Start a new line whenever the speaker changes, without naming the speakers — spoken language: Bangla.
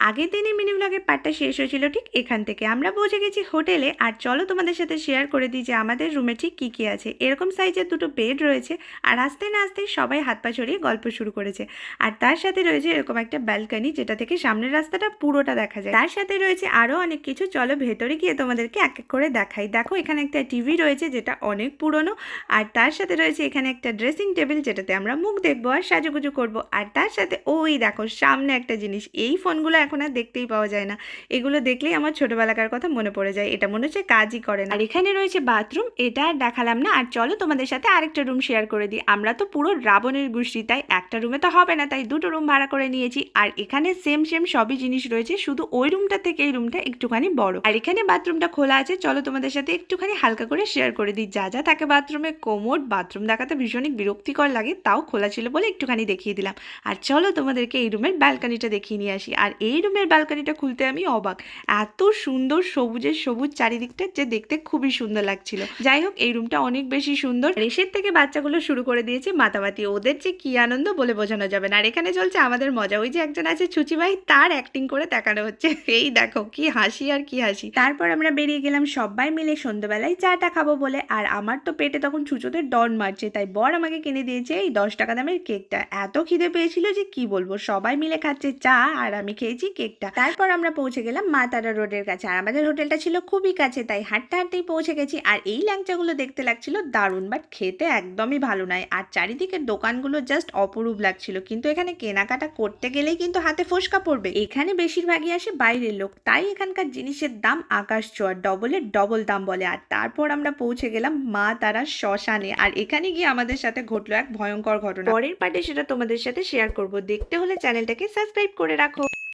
আগের দিনই মিনি ব্লগের পার্টটা শেষ হয়েছিল ঠিক এখান থেকে। আমরা পৌঁছে গেছি হোটেলে। আর চলো তোমাদের সাথে শেয়ার করে দিই যে আমাদের রুমে ঠিক কী কী আছে। এরকম সাইজের দুটো বেড রয়েছে আর আস্তে না আস্তে সবাই হাত পা ছড়িয়ে গল্প শুরু করেছে। আর তার সাথে রয়েছে এরকম একটা ব্যালকনি যেটা থেকে সামনের রাস্তাটা পুরোটা দেখা যায়। তার সাথে রয়েছে আরও অনেক কিছু। চলো ভেতরে গিয়ে তোমাদেরকে এক এক করে দেখাই। দেখো এখানে একটা টিভি রয়েছে যেটা অনেক পুরনো। আর তার সাথে রয়েছে এখানে একটা ড্রেসিং টেবিল যেটাতে আমরা মুখ দেখব আর সাজুগুজু করব। আর তার সাথে ওই দেখো সামনে একটা জিনিস। এই ফোনগুলো এখন আর দেখতেই পাওয়া যায় না। এগুলো দেখলেই আমার ছোটবেলাকার কথা মনে পড়ে যায়। এটা মনে হচ্ছে কাজই করে না। আর এখানে রয়েছে বাথরুম, এটা আর দেখালাম না। আর চলো তোমাদের সাথে আরেকটা রুম শেয়ার করে দিই। আমরা তো পুরো রাবণের গোষ্ঠী, তাই একটা রুমে তো হবে না, তাই দুটো রুম ভাড়া করে নিয়েছি। আর এখানে সেম সেম সবই জিনিস রয়েছে, শুধু ওই রুমটা থেকে এই রুমটা একটুখানি বড়। আর এখানে বাথরুমটা খোলা আছে। চলো তোমাদের সাথে একটুখানি হালকা করে শেয়ার করে দিই। যা যা থাকে বাথরুমে কোমোড বাথরুম দেখাতে ভীষণই বিরক্তিকর লাগে, তাও খোলা ছিল বলে একটুখানি দেখিয়ে দিলাম। আর চলো তোমাদেরকে এই রুমের ব্যালকানিটা দেখিয়ে নিয়ে আসি। আর এই রুমের ব্যালকানিটা খুলতে আমি অবাক। এত সুন্দর সবুজের সবুজ চারিদিকটা যে দেখতে খুবই সুন্দর লাগছিল। যাই হোক, এই রুমটা অনেক বেশি সুন্দর। রেশের থেকে বাচ্চাগুলো শুরু করে দিয়েছে মাতামাতি। ওদের যে কি আনন্দ বলে বোঝানো যাবে না। আর এখানে চলছে আমাদের মজা। ওই যে একজন আছে ছুচি ভাই, তার অ্যাক্টিং করে দেখানো হচ্ছে। এই দেখো, কি হাসি আর কি হাসি। তারপর আমরা বেরিয়ে গেলাম সবাই মিলে সন্ধ্যাবেলায় চাটা খাব বলে। আর আমার তো পেটে তখন ছুচোদের ডন মারছে। তাই বর আমাকে কিনে দিয়েছে এই দশ টাকা দামের কেকটা। এত খিদে পেয়েছিল যে কি বলব? সবাই মিলে খাচ্ছে চা আর আমি খেয়েছি কেকটা। তারপর আমরা পৌঁছে গেলাম মা তারা রোডের কাছে। আর আমাদের হোটেলটা ছিল খুবই কাছে, তাই হাঁটতে হাঁটতেই পৌঁছে গেছি। আর এই ল্যাংচাগুলো দেখতে লাগছিল দারুণ বাট খেতে একদমই ভালো নয়। আর চারিদিকের দোকানগুলো জাস্ট অপরূপ লাগছিল। কিন্তু এখানে কেনাকাটা করতে গেলেই কিন্তু হাতে ফোসকা পড়বে। এখানে বেশিরভাগই আসে বাইরের লোক, তাই এখানকার জিনিসের দাম আকাশ ছোঁয়ার ডবলের ডবল দাম বলে। আর তারপর আমরা পৌঁছে গেলাম মা তারা শ্মশানে। আর এখানে গিয়ে আমাদের সাথে ঘটলো এক ভয়ঙ্কর ঘটনা। পরের পার্টে সেটা তোমাদের সাথে শেয়ার করব। দেখতে হলে চ্যানেলটাকে সাবস্ক্রাইব করে রাখো।